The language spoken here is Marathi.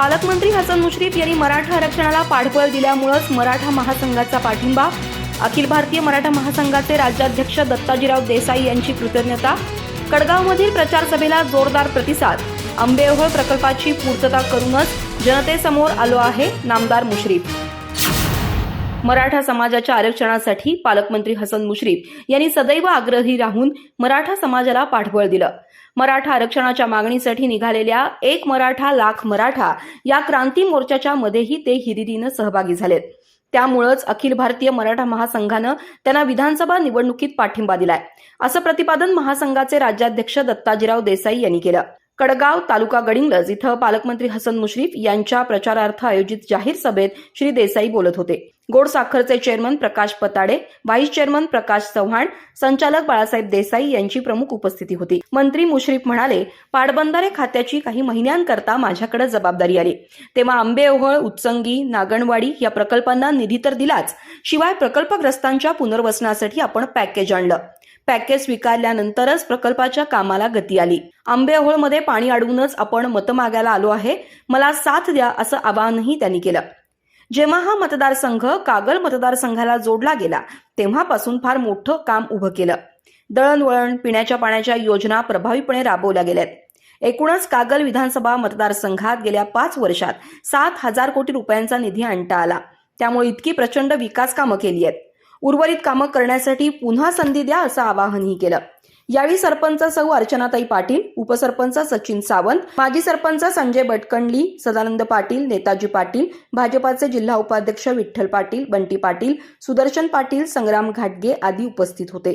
पालकमंत्री हसन मुश्रीफ यांनी मराठा आरक्षणाला पाठबळ दिल्यामुळंच मराठा महासंघाचा पाठिंबा. अखिल भारतीय मराठा महासंघाचे राज्याध्यक्ष दत्ताजीराव देसाई यांची कृतज्ञता. कडगावमधील प्रचार सभेला जोरदार प्रतिसाद. आंबेओहळ प्रकल्पाची पूर्तता करूनच जनतेसमोर आलो आहे नामदार मुश्रीफ. मराठा समाजाच्या आरक्षणासाठी पालकमंत्री हसन मुश्रीफ यांनी सदैव आग्रही राहून मराठा समाजाला पाठबळ दिलं. मराठा आरक्षणाच्या मागणीसाठी निघालेल्या एक मराठा लाख मराठा या क्रांती मोर्चाच्या मध्येही ते हिरिरीनं सहभागी झालेत. त्यामुळंच अखिल भारतीय मराठा महासंघानं त्यांना विधानसभा निवडणुकीत पाठिंबा दिलाय. असं प्रतिपादन महासंघाचे राज्याध्यक्ष दत्ताजीराव देसाई यांनी केलं. कडगाव तालुका गडिंगलज इथं पालकमंत्री हसन मुश्रीफ यांच्या प्रचारार्थ आयोजित जाहीर सभेत श्री देसाई बोलत होते. गोड साखरचे chairman Prakash Patade vice chairman Prakash Chavan संचालक बाळासाहेब देसाई यांची प्रमुख उपस्थिती होती. मंत्री मुश्रीफ म्हणाले पाटबंधारे खात्याची काही महिन्यांकरता माझ्याकडे जबाबदारी आली. तेव्हा आंबेओहळ उत्संगी नागणवाडी या प्रकल्पांना निधी तर दिलाच शिवाय प्रकल्पग्रस्तांच्या पुनर्वसनासाठी आपण पॅकेज आणलं. पॅकेज स्वीकारल्यानंतरच प्रकल्पाच्या कामाला गती आली. आंबेओहळमध्ये पाणी अडवूनच आपण मतं मागायला आलो आहे मला साथ द्या असं आवाहनही त्यांनी केलं. जेव्हा हा मतदारसंघ कागल मतदारसंघाला जोडला गेला तेव्हापासून फार मोठं काम उभं केलं. दळणवळण पिण्याच्या पाण्याच्या योजना प्रभावीपणे राबवल्या गेल्यात. एकूणच कागल विधानसभा मतदारसंघात गेल्या पाच वर्षात सात हजार कोटी रुपयांचा निधी आणता आला. त्यामुळे इतकी प्रचंड विकास कामं केली आहेत. उर्वरित कामं करण्यासाठी पुन्हा संधी द्या असं आवाहनही केलं. यावेळी सरपंच सौ अर्चनाताई पाटील उपसरपंच सचिन सावंत माजी सरपंच संजय बटकंडली सदानंद पाटील नेताजी पाटील भाजपाचे जिल्हा उपाध्यक्ष विठ्ठल पाटील बंटी पाटील सुदर्शन पाटील संग्राम घाटगे आदी उपस्थित होते.